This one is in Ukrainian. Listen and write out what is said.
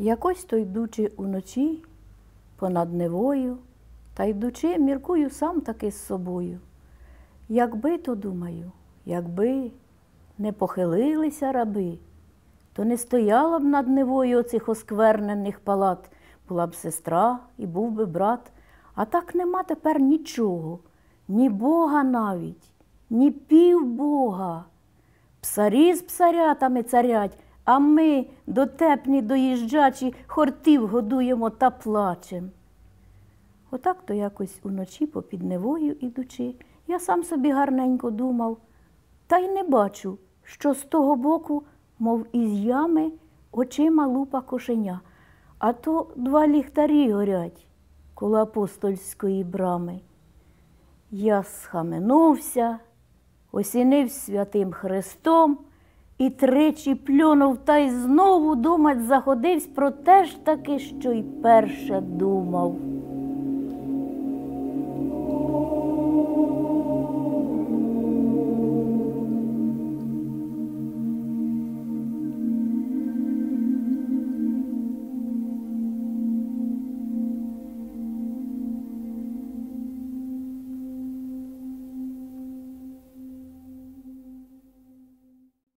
Якось то йдучи уночі понад Невою, та йдучи, міркую сам таки з собою. Якби то думаю, якби не похилилися раби, то не стояла б над Невою оцих осквернених палат, була б сестра і був би брат. А так нема тепер нічого, ні Бога навіть, ні півбога. Псарі з псарятами царять, а ми дотепні доїжджачі хортів годуємо та плачем. Отак то якось уночі попід Невою ідучи, я сам собі гарненько думав, та й не бачу, що з того боку, мов із ями, очима лупа кошеня, а то два ліхтарі горять коло апостольської брами. Я схаменувся, осінив святим Христом і тричі плюнув та й знову думать заходивсь про те ж таки, що й перше думав.